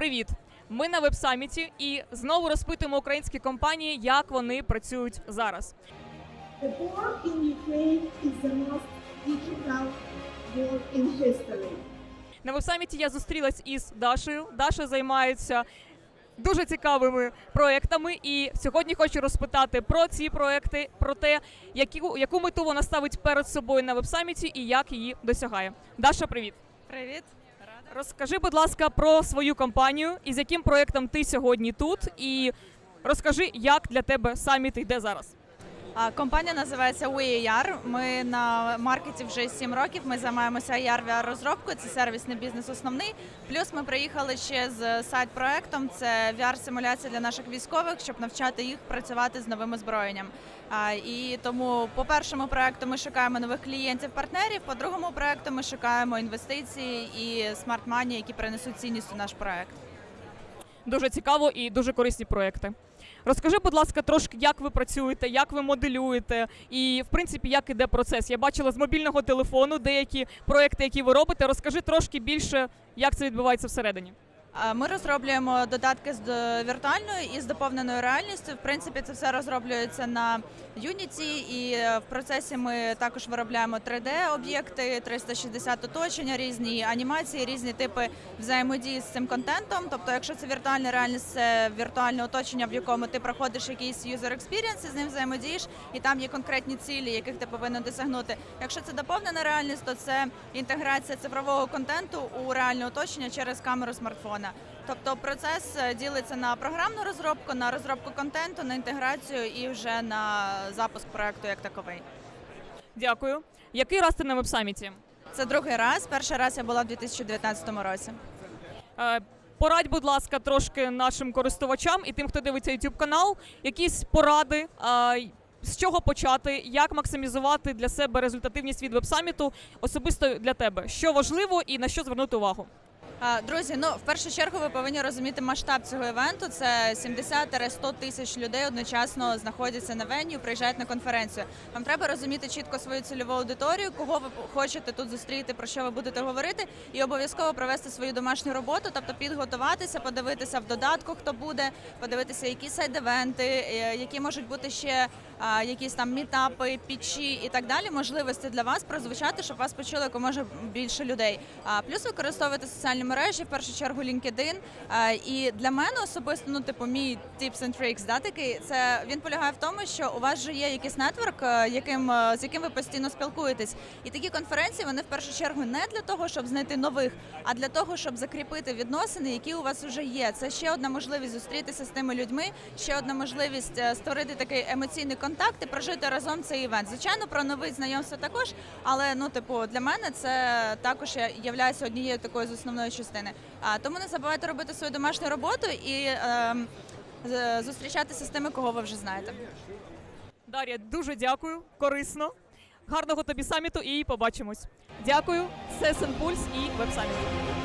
Привіт! Ми на веб-саміті і знову розпитуємо українські компанії, як вони працюють зараз. The war in Ukraine is the most digital war in history. На веб-саміті я зустрілась із Дашею. Даша займається дуже цікавими проектами. І сьогодні хочу розпитати про ці проекти, про те, яку, яку мету вона ставить перед собою на веб-саміті і як її досягає. Даша, привіт! Привіт. Розкажи, будь ласка, про свою компанію і з яким проектом ти сьогодні тут. І розкажи, як для тебе саміт йде зараз. Компанія називається WeAR. Ми на маркеті вже 7 років. Ми займаємося AR VR розробкою. Це сервісний бізнес основний. Плюс ми приїхали ще з сайт-проектом. Це VR-симуляція для наших військових, щоб навчати їх працювати з новим озброєнням. І тому по першому проекту ми шукаємо нових клієнтів, партнерів. По другому проекту ми шукаємо інвестиції і смарт-мані, які принесуть цінність у наш проект. Дуже цікаво і дуже корисні проекти. Розкажи, будь ласка, трошки, як ви працюєте, як ви моделюєте, і в принципі, як іде процес. Я бачила з мобільного телефону деякі проекти, які ви робите. Розкажи трошки більше, як це відбувається всередині. Ми розроблюємо додатки з до- віртуальною і з доповненою реальністю. В принципі, це все розроблюється на Unity, і е, в процесі ми також виробляємо 3D-об'єкти, 360 оточення, різні анімації, різні типи взаємодії з цим контентом. Тобто, якщо це віртуальна реальність, це віртуальне оточення, в якому ти проходиш якийсь user experience, і з ним взаємодієш, і там є конкретні цілі, яких ти повинен досягнути. Якщо це доповнена реальність, то це інтеграція цифрового контенту у реальне оточення через камеру смартфона. Тобто процес е, ділиться на програмну розробку, на розробку контенту, на інтеграцію і вже на запуск проекту як таковий. Дякую. Який раз ти на веб-саміті? Це другий раз. Перший раз я була в 2019 році. Е, Порадь, будь ласка, трошки нашим користувачам і тим, хто дивиться YouTube канал, якісь поради. е, З чого почати, як максимізувати для себе результативність від веб-саміту особисто для тебе? Що важливо і на що звернути увагу? Друзі, ну в першу чергу ви повинні розуміти масштаб цього івенту. Це 70-100 тисяч людей одночасно знаходяться на веню, приїжджають на конференцію. Вам треба розуміти чітко свою цільову аудиторію, кого ви хочете тут зустріти, про що ви будете говорити, і обов'язково провести свою домашню роботу, тобто підготуватися, подивитися в додатку, хто буде, подивитися, які сайд-евенти, е, які можуть бути ще якісь там мітапи, пічі і так далі. Можливості для вас прозвучати, щоб вас почули якомога більше людей. А плюс використовувати соціальні мережі, в першу чергу LinkedIn. І для мене особисто, ну типу, мій tips and tricks, да, такий, це він полягає в тому, що у вас вже є якийсь нетворк, е, яким е, з яким ви постійно спілкуєтесь. І такі конференції вони в першу чергу не для того, щоб знайти нових, а для того, щоб закріпити відносини, які у вас вже є. Це ще одна можливість зустрітися з тими людьми, ще одна можливість е, створити такий емоційний контакт і прожити разом цей івент. Звичайно, про нові знайомства також, але ну, типу, для мене це також є однією такою з основної частини. А тому не забувайте робити свою домашню роботу і ем, зустрічатися з тими, кого ви вже знаєте. Дар'я, дуже дякую, корисно. Гарного тобі саміту і побачимось. Дякую. Це Сенпульс і веб-саміт.